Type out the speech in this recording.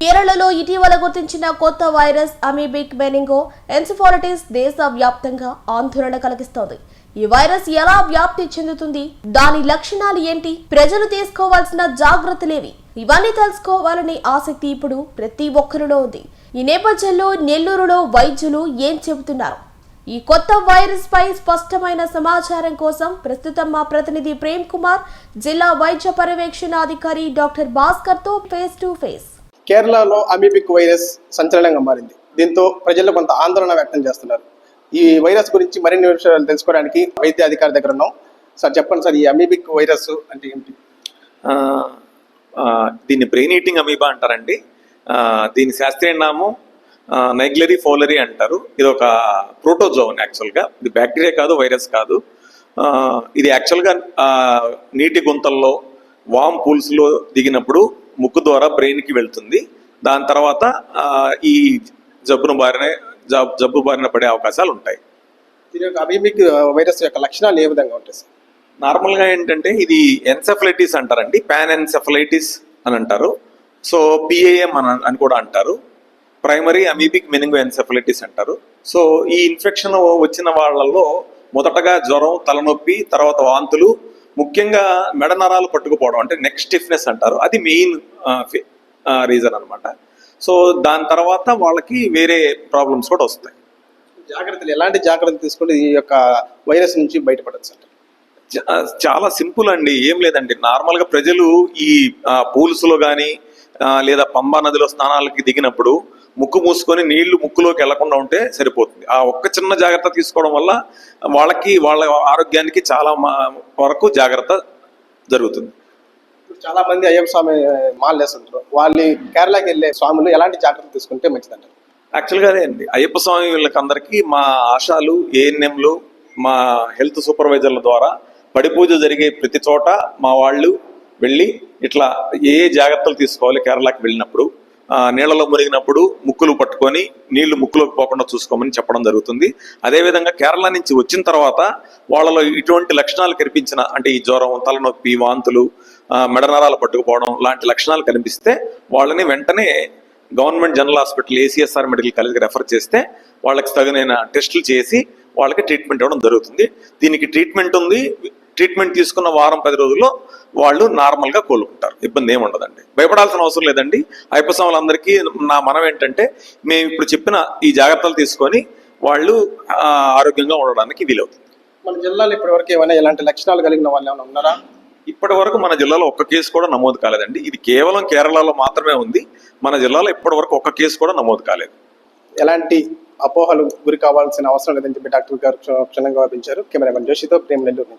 కేరళలో ఇటీవల గుర్తించిన కొత్త వైరస్ అమీబిక్ మెనింగో ఎన్సిఫాలిటిస్ దేశ వ్యాప్తంగా ఆందోళన కలిగిస్తోంది. ఈ వైరస్ ఎలా వ్యాప్తి చెందుతుంది? దాని లక్షణాలు ఏంటి? ప్రజలు తీసుకోవాల్సిన జాగ్రత్తలేవి? ఇవన్నీ తెలుసుకోవాలనే ఆసక్తి ఇప్పుడు ప్రతి ఒక్కరిలో ఉంది. ఈ నేపథ్యంలో నెల్లూరులో వైద్యులు ఏం చెబుతున్నారు? ఈ కొత్త వైరస్ పై స్పష్టమైన సమాచారం కోసం ప్రస్తుతం మా ప్రతినిధి ప్రేమ్ కుమార్ జిల్లా వైద్య పర్యవేక్షణ అధికారి డాక్టర్ భాస్కర్తో ఫేస్ టు ఫేస్. కేరళలో అమీబిక్ వైరస్ సంచలనంగా మారింది. దీంతో ప్రజలు కొంత ఆందోళన వ్యక్తం చేస్తున్నారు. ఈ వైరస్ గురించి మరిన్ని విషయాలు తెలుసుకోవడానికి వైద్య అధికారి దగ్గర ఉన్నాం. సార్ చెప్పండి సార్ ఈ అమీబిక్ వైరస్ అంటే ఏంటి దీన్ని బ్రెయిన్ ఈటింగ్ అమీబా అంటారండి. దీని శాస్త్రీయ నామం నైగ్లరీ ఫోలరీ అంటారు. ఇది ఒక ప్రోటోజోన్ యాక్చువల్గా. ఇది బ్యాక్టీరియా కాదు వైరస్ కాదు. ఇది యాక్చువల్గా నీటి గుంతల్లో వామ్ పూల్స్లో దిగినప్పుడు ముక్కు ద్వారా బ్రెయిన్కి వెళ్తుంది. దాని తర్వాత ఈ జబ్బును బారిన జబ్- జబ్బు బారిన పడే అవకాశాలు ఉంటాయి. దీని యొక్క అమీబిక్ వైరస్ యొక్క లక్షణాలు ఏ విధంగా ఉంటాయి సార్? నార్మల్గా ఏంటంటే ఇది ఎన్సెఫలైటిస్ అంటారండి. పాన్ ఎన్సెఫలైటిస్ అని అంటారు. సో పిఏఎం అని అని కూడా అంటారు. ప్రైమరీ అమీబిక్ మెనింగో ఎన్సెఫలైటిస్ అంటారు. సో ఈ ఇన్ఫెక్షన్ వచ్చిన వాళ్ళలో మొదటగా జ్వరం తలనొప్పి తర్వాత వాంతులు ముఖ్యంగా మెడ నరాలు పట్టుకుపోవడం అంటే నెక్ స్టిఫ్నెస్ అంటారు. అది మెయిన్ రీజన్ అన్నమాట. సో దాని తర్వాత వాళ్ళకి వేరే ప్రాబ్లమ్స్ కూడా వస్తాయి. జాగ్రత్తలు ఎలాంటి జాగ్రత్తలు తీసుకుంటే ఈ యొక్క వైరస్ నుంచి బయటపడచ్చు సార్ చా- చాలా సింపుల్ అండి. ఏం లేదండి. నార్మల్గా ప్రజలు ఈ పూల్స్లో గాని ఆ, లేదా పంబా నదిలో స్నానాలకి దిగినప్పుడు ముక్కు మూసుకొని నీళ్ళు ముక్కులోకి వెళ్ళకుండా ఉంటే సరిపోతుంది. ఆ ఒక్క చిన్న జాగ్రత్త తీసుకోవడం వల్ల వాళ్ళకి వాళ్ళ ఆరోగ్యానికి చాలా వరకు జాగ్రత్త జరుగుతుంది. చాలా మంది అయ్యప్ప స్వామి మాల్ వేస్తుంటారు. వాళ్ళు కేరళకి వెళ్ళే స్వాములు ఎలాంటి జాగ్రత్తలు తీసుకుంటే మంచిదంటారు? యాక్చువల్గా అదే అండి. అయ్యప్ప స్వామి వీళ్ళకందరికీ మా ఆశాలు ఏఎన్ఎంలు మా హెల్త్ సూపర్వైజర్ల ద్వారా పడి పూజ జరిగే ప్రతి చోట మా వాళ్ళు వెళ్ళి ఇట్లా ఏ జాగ్రత్తలు తీసుకోవాలి కేరళకి వెళ్ళినప్పుడు. నీళ్ళలో నీళ్ళలో మునిగినప్పుడు ముక్కులు పట్టుకొని నీళ్ళు ముక్కులోకి పోకుండా చూసుకోమని చెప్పడం జరుగుతుంది. అదేవిధంగా కేరళ నుంచి వచ్చిన తర్వాత వాళ్ళలో ఇటువంటి లక్షణాలు కనిపించిన అంటే ఈ జ్వరం తలనొప్పి వాంతులు మెడనరాలు పట్టుకుపోవడం లాంటి లక్షణాలు కనిపిస్తే వాళ్ళని వెంటనే government general hospital ACSR medical కాలేజ్కి రెఫర్ చేస్తే వాళ్ళకి తగినైన టెస్టులు చేసి వాళ్ళకి ట్రీట్మెంట్ ఇవ్వడం జరుగుతుంది. దీనికి ట్రీట్మెంట్ ఉంది. ట్రీట్మెంట్ తీసుకున్న వారం పది రోజుల్లో వాళ్ళు నార్మల్గా కోలుకుంటారు. ఇబ్బంది ఏమి ఉండదండి. భయపడాల్సిన అవసరం లేదండి. అయ్యప్ప వాళ్ళందరికీ నా మనం ఏంటంటే మేము ఇప్పుడు చెప్పిన ఈ జాగ్రత్తలు తీసుకొని వాళ్ళు ఆరోగ్యంగా ఉండడానికి వీలవుతుంది. మన జిల్లాలో ఇప్పటివరకు ఏమైనా ఎలాంటి లక్షణాలు కలిగిన వాళ్ళు ఏమైనా ఉన్నారా? ఇప్పటి వరకు మన జిల్లాలో ఒక్క కేసు కూడా నమోదు కాలేదండి. ఇది కేవలం కేరళలో మాత్రమే ఉంది. మన జిల్లాలో ఇప్పటి వరకు ఒక్క కేసు కూడా నమోదు కాలేదు. ఎలాంటి అపోహలు గురి కావాల్సిన అవసరం లేదని చెప్పి డాక్టర్ గారు క్ష- క్షుణ్ణంగా వివరించారు కెమెరామెన్ జోషితో ప్రేమ నెల్లూరు నుంచి.